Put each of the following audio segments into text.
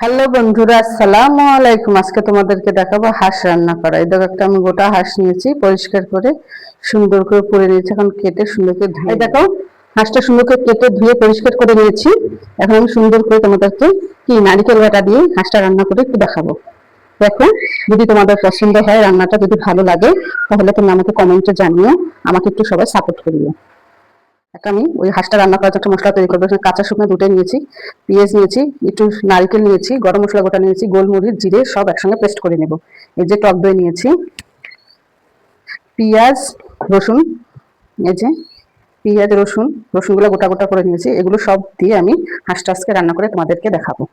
Hello বন্ধুরা, আসসালামু আলাইকুম। আজকে তোমাদেরকে দেখাবো হাঁস রান্না করা। এই দেখো একটা আমি গোটা হাঁস নিয়েছি, পরিষ্কার করে সুন্দর করে পুড়ে নিয়েছি। এখন কেটে সুন্দর করে ধুয়ে দেখো, হাঁসটা সুন্দর করে কেটে ধুয়ে পরিষ্কার করে নিয়েছি। এখন আমি সুন্দর করে তোমাদেরকে কি নারিকেল বাটা দিয়ে হাঁসটা রান্না করে একটু দেখাবো। দেখো, যদি তোমাদের পছন্দ হয় রান্নাটা, যদি ভালো লাগে, তাহলে তুমি আমাকে কমেন্টে জানিও। আমাকে একটু সবাই সাপোর্ট করিও। একটা আমি ওই হাঁসটা রান্না করার একটা মশলা তৈরি করব। কাঁচা শুকনো দুটোই নিয়েছি, পেঁয়াজ নিয়েছি, একটু নারকেল নিয়েছি, গরম মশলা গোটা নিয়েছি, গোলমরিচ, জিরে সব একসঙ্গে পেস্ট করে নেব। এই যে টক দই নিয়েছি, পেঁয়াজ, রসুন, এই যে পেঁয়াজ, রসুন, রসুনগুলো গোটা গোটা করে নিয়েছি, এগুলো সব দিয়ে আমি হাঁসটা আজকে রান্না করে তোমাদেরকে দেখাবো।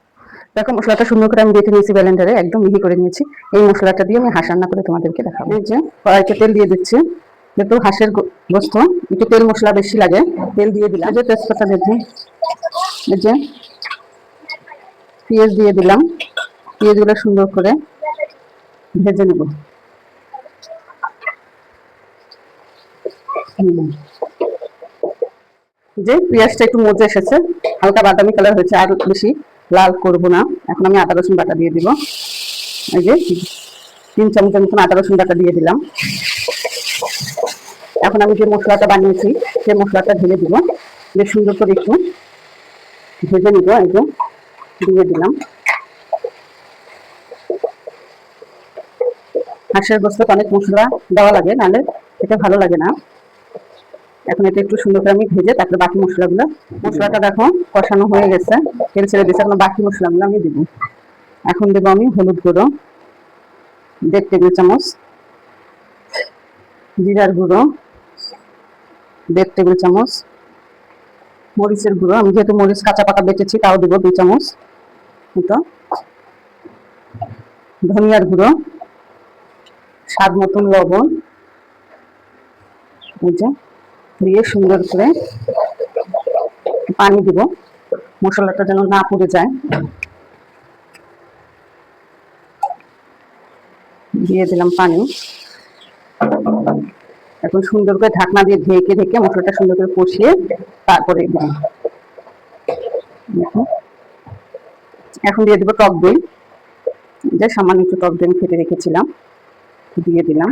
দেখো মশলাটা সুন্দর করে আমি বেটে নিয়েছি ব্যালেন্ডারে একদম মিহি করে নিয়েছি। এই মশলাটা দিয়ে আমি হাঁস রান্না করে তোমাদেরকে দেখাবো। এই যে কড়াইতে তেল দিয়ে দিচ্ছি। যেহেতু হাঁসের গোস্ত একটু তেল মশলা বেশি লাগে তেল দিয়ে দিলাম। যে তেজপাতা দেখি এই যে পেঁয়াজ দিয়ে দিলাম। পেঁয়াজগুলো সুন্দর করে ভেজে নেব। যে পেঁয়াজটা একটু মজে এসেছে হালকা বাদামি কালার হয়েছে আর বেশি লাল করব না। এখন আমি আদা রসুন বাটা দিয়ে দিব। এই যে তিন চামচের মতন আদা রসুন বাটা দিয়ে দিলাম। এখন আমি যে মশলাটা বানিয়েছি, সেই মশলাটা ঢেলে দিব। বেশ সুন্দর করে একটু ভেজে নিব, একদম দিয়ে দিলাম। হাঁসের গোস্ত অনেক মশলা দেওয়া লাগে, নাহলে এটা ভালো লাগে না। এখন এটা একটু সুন্দর করে আমি ভেজে তারপরে বাকি মশলাগুলো, মশলাটা দেখো কষানো হয়ে গেছে। তেল ছেড়ে দিয়েছে, এখন বাকি মশলাগুলো আমি দিব। এখন দেবো আমি হলুদ গুঁড়ো, দেড় টেবিল চামচ জিরার গুঁড়ো দেড় টেবিল চামচ। মরিচের গুঁড়ো, আমি যেহেতু মরিচ কাঁচা পাকা বেটেছি, তাও দেবো দুই চামচ। মতো ধনিয়ার গুঁড়ো, স্বাদ মতন লবণ। দিয়ে সুন্দর করে পানি দিব। মশলাটা যেন না পুড়ে যায়। দিয়ে দিলাম পানি। এখন সুন্দর করে ঢাকনা দিয়ে ঢেকে ঢেকে মশলাটা সুন্দর করে কষিয়ে তারপরে এখন দিয়ে দেবো টক দই। যে সামান্য একটু টক দই ফেটে রেখেছিলাম। দিয়ে দিলাম।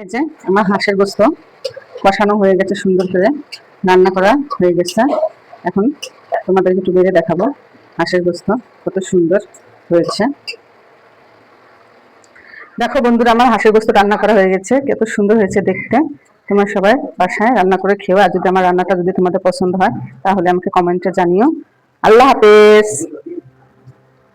এই যে আমার হাঁসের গোস্ত হয়ে গেছে সুন্দর করে, রান্না করা হয়ে গেছে। এখন তোমাদেরকে একটু বেড়ে দেখাবো হাঁসের গোস্ত কত সুন্দর হয়েছে। দেখো বন্ধুরা, আমার হাঁসের গোস্ত রান্না করা হয়ে গেছে, কত সুন্দর হয়েছে দেখতে। তোমরা সবাই বাসায় রান্না করে খেও আর যদি আমার রান্নাটা যদি তোমাদের পছন্দ হয়, তাহলে আমাকে কমেন্টে জানিও। আল্লাহ হাফেজ!